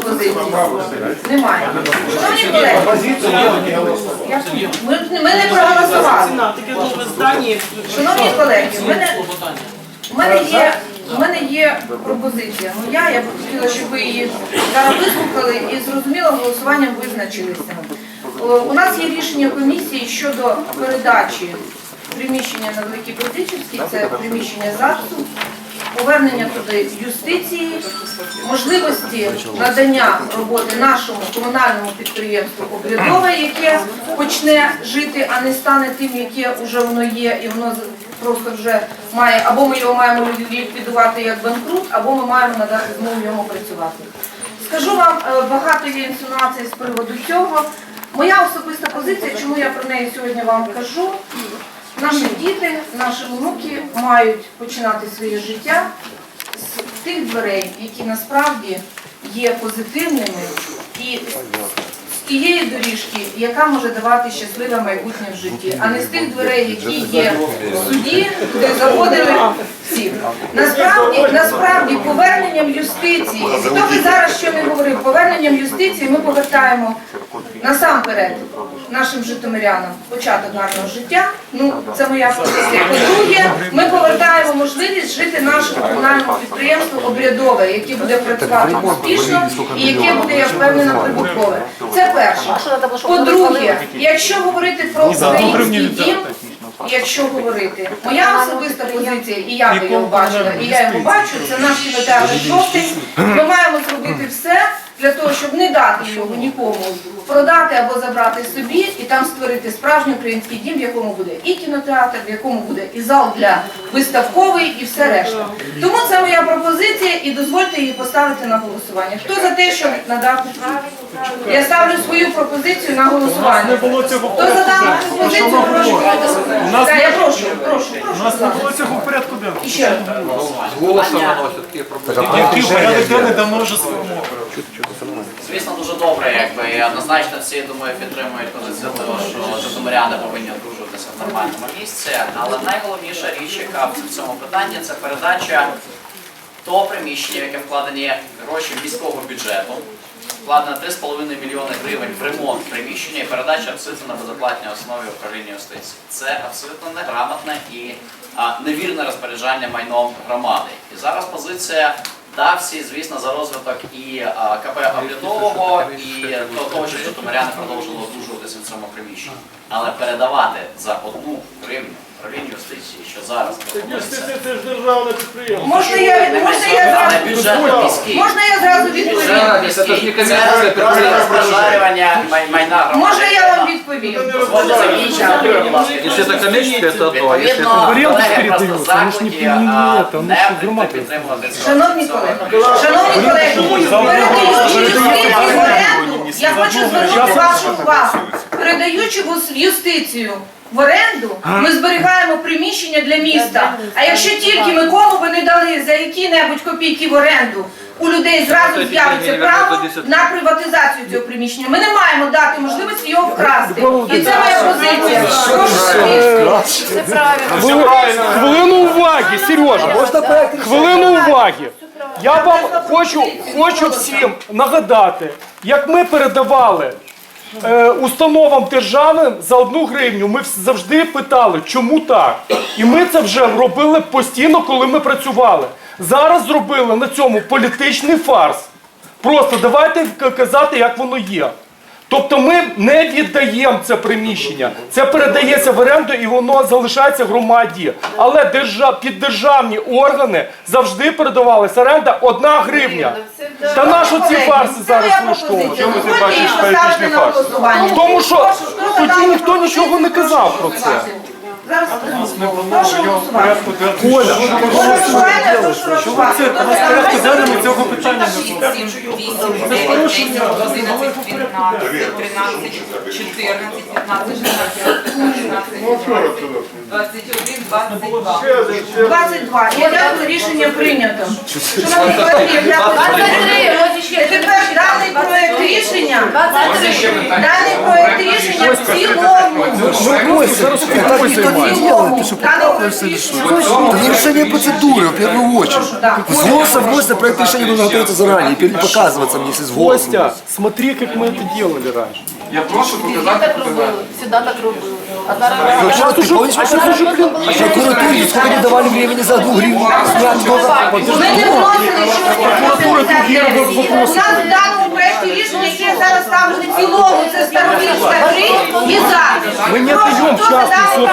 пропозицій? Немає. Шановні колеги, ми, ми не проголосували. Шановні колеги, в мене, в мене є. У мене є пропозиція моя, я б хотіла, щоб ви її зараз вислухали і зрозуміло голосуванням визначилися. У нас є рішення комісії щодо передачі приміщення на Великій Бердичівській, це приміщення ЗАГСу, повернення туди юстиції, можливості надання роботи нашому комунальному підприємству «Обрядове», яке почне жити, а не стане тим, яке вже воно є, і воно просто вже має, або ми його маємо ліквідувати як банкрут, або ми маємо надати змогу йому працювати. Скажу вам, е, багато є інсинуацій з приводу цього. Моя особиста позиція, чому я про неї сьогодні вам кажу, Наші діти, наші внуки мають починати своє життя з тих дверей, які насправді є позитивними, і з тієї доріжки, яка може давати щасливе майбутнє в житті, а не з тих дверей, які є в суді, куди заводили всіх. Насправді, насправді, поверненням юстиції, хто би зараз що не говорив, поверненням юстиції ми повертаємо насамперед нашим житомирянам початок гарного життя. Ну, це моя позиція. По-друге, ми повертаємо можливість жити нашому комунальному підприємству обрядове, яке буде працювати успішно і яке буде, я впевнена, прибуткове. Це перше. По-друге, якщо говорити про український дім, Якщо говорити, моя особиста позиція, і я би його бачила, і я його бачу, це наш кінотеатр жовтий. Ми маємо зробити все для того, щоб не дати його нікому продати або забрати собі і там створити справжній український дім, в якому буде і кінотеатр, в якому буде і зал для виставковий, і все решта. Тому це моя пропозиція, і дозвольте її поставити на голосування. Хто за те, щоб надати? Я ставлю свою пропозицію на голосування. Хто за дану пропозицію, прошу голосувати. Так, Я прошу, прошу, прошу. У нас не було цього в порядку денному. І ще раз. Голосом виносять такі пропозиції. Який порядок денний давно вже сформований. Звісно, дуже добре, якби і однозначно всі думаю підтримують позицію що житомиряни повинні одружуватися в нормальному місці. Але найголовніша річ, яка в цьому питанні, це передача того приміщення, яке вкладені гроші міського бюджету. Вкладено 3,5 мільйони гривень в ремонт приміщення і передача абсолютно на безоплатній основі управління юстиції. Це абсолютно неграмотне і а, невірне розпоряджання майном громади. І зараз позиція да, всі, звісно, за розвиток і КП Облітового, і того, щоб житомиряни продовжували одружуватися в цьому приміщенні. Але передавати за одну гривню управлінню юстиції, що зараз пропонується, Це ж державне підприємство. Можна я, можна я а зразу, не бюджет міський. можна я зразу відповім? Бюджет Це ж не це просто підприємство. май- майна громади. Можна я вам відповім? Дозвольте закінчити, будь ласка. Якщо це комісія, то то. Якщо Відповідно, Варіанти колеги просто передаються, вони ж не заклики а, не громади. підтримувати. Шановні колеги, шановні колеги, передаючи юстицію в оренду, я хочу звернути вашу увагу. Передаючи в юстицію в оренду, ми зберігаємо приміщення для міста. А якщо тільки ми кому би не дали за які-небудь копійки в оренду, у людей зразу з'явиться право на приватизацію цього приміщення. Ми не маємо дати можливості його вкрасти. І це моя позиція. Прошу Хвилину уваги, Сережа. Хвилину уваги. Я вам хочу, хочу всім нагадати, як ми передавали е, установам державним за одну гривню, ми завжди питали, чому так. І ми це вже робили постійно, коли ми працювали. Зараз зробили на цьому політичний фарс. Просто давайте казати, як воно є. Тобто ми не віддаємо це приміщення, це передається в оренду і воно залишається громаді. Але держав, під державні органи завжди передавалася оренда одна гривня. Та на що ці фарси зараз влаштовують? Чому ти бачиш політичний фарс? Тому що тоді ніхто нічого не казав про це. Зараз прошу голосувати. Коля, Голосування, прошу голосувати. Хто за дану Порядку денному цього питання не було. 8, 9, 10, 11, 12, 13, 14, 15, 16, 21, 22. 22. Я дякую, рішення прийнято. Шановні колеги, я дякую. Тепер даний проект рішення, даний проект рішення в цілому. зараз фігньою займаємося. Это нарушение процедуры, в первую очередь. С голоса в голос на проект решения нужно готовиться заранее, и не показываться мне, если с голосом. Костя, смотри, как мы это делали раньше. Я прошу показати так робили, завжди так робили. А зараз Ну, что, ты помнишь, А сейчас уже, блин, прокуратуре сколько не давали времени за одну гривну снять что-то? Ми не вносили щось про 59. У нас ми зараз там вже цілому, це старовинська три і зараз. Ми не даємо часто.